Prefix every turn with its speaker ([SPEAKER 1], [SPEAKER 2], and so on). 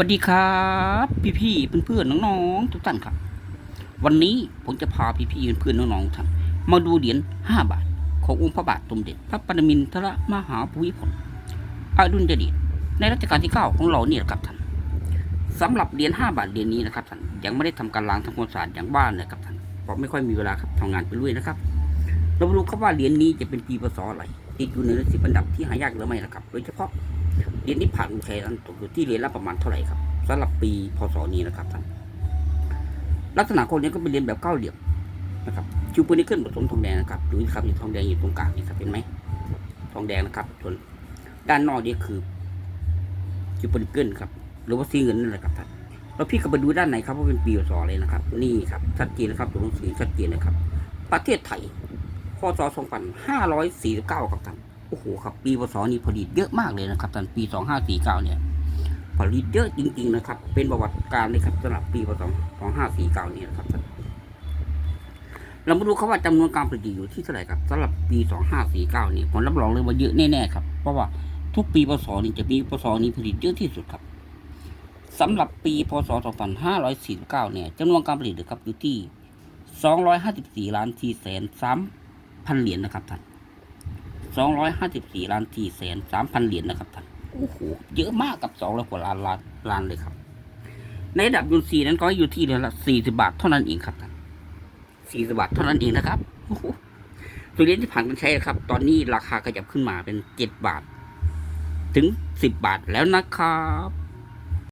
[SPEAKER 1] วัสดีครับ พี่พี่เพื่อนๆน้องๆทุกท่านครับ วันนี้ผมจะพาพี่พี่เพื่อนๆน้องๆท่านมาดูเหรียญ5บาท ขององค์พระบาทสมเด็จพระปรมินทรมหาภูมิพลอดุลยเดชในรัชกาลที่9ของเราเนี่ยครับท่านสำหรับเหรียญ5บาทเหรียญนี้นะครับท่านยังไม่ได้ทำการล้างทำความสะอาดอย่างบ้านเลยครับท่านเพราะไม่ค่อยมีเวลาครับทำงานไปเรื่อยนะครับ เรามาดูครับว่าเหรียญนี้จะเป็นปีพศอะไรติดอยู่ในสิบอันดับที่หายากหรือไม่นะครับ โดยเฉพาะ เหรียญที่ผ่านอุทัยนั้นตกอยู่ที่เหรียญละประมาณเท่าไหร่ครับสำหรับปีพศนี้นะครับท่านลักษณะโคนนี้ก็เป็นเหรียญแบบเก้าเหลี่ยมนะครับคิวปืนนี้ขึ้นผสมทองแดงนะครับดูสิครับมีทองแดงอยู่ตรงกลางนี่ครับเห็นไหมทองแดงนะครับส่วนด้านนอกนี่คือคิวปืนเกิลครับ หรือว่าซีเงินนั่นแหละครับท่านแล้วพี่ก็ไปดูด้านในครับว่าเป็นปีพศอะไรนะครับ นี่ครับชัดเจนนะครับตัวหนังสือชัดเจนนะครับ ประเทศไทยพศ2549 ครับท่าน โอ้โหครับปีพศนี้ผลิตเยอะมากเลยนะครับท่านปี 2549 เนี่ย ผลิตเยอะจริง ๆ นะครับ เป็นประวัติการเลยครับสำหรับปีพศ2549นี่นะครับท่านเรามาดูครับว่าจำนวนการผลิตอยู่ที่เท่าไหร่ครับสำหรับปี 2549 นี่ผมรับรองเลยว่าเยอะแน่ๆครับ เพราะว่าทุกปีพศนี้จะมีพศนี้ผลิตเยอะที่สุดครับสำหรับปีพศ 2549 เนี่ยจำนวนการผลิตนะครับอยู่ที่ 254 ล้าน4แสน3พันเหรียญนะครับท่าน สองร้อยห้าสิบสี่ล้านสี่แสนสามพันเหรียญนะครับท่านโอ้โหเยอะมากกับสองร้อยกว่าล้านล้านล้านเลยครับ ในดับยูนซีนั้นก็อยู่ที่เดือนละ40บาทเท่านั้นเองครับท่าน40บาทเท่านั้นเองนะครับโอ้โหตัวเหรียญที่ผ่านการใช้ครับ ตอนนี้ราคาขยับขึ้นมาเป็นเจ็ดบาท ถึงสิบบาทแล้วนะครับ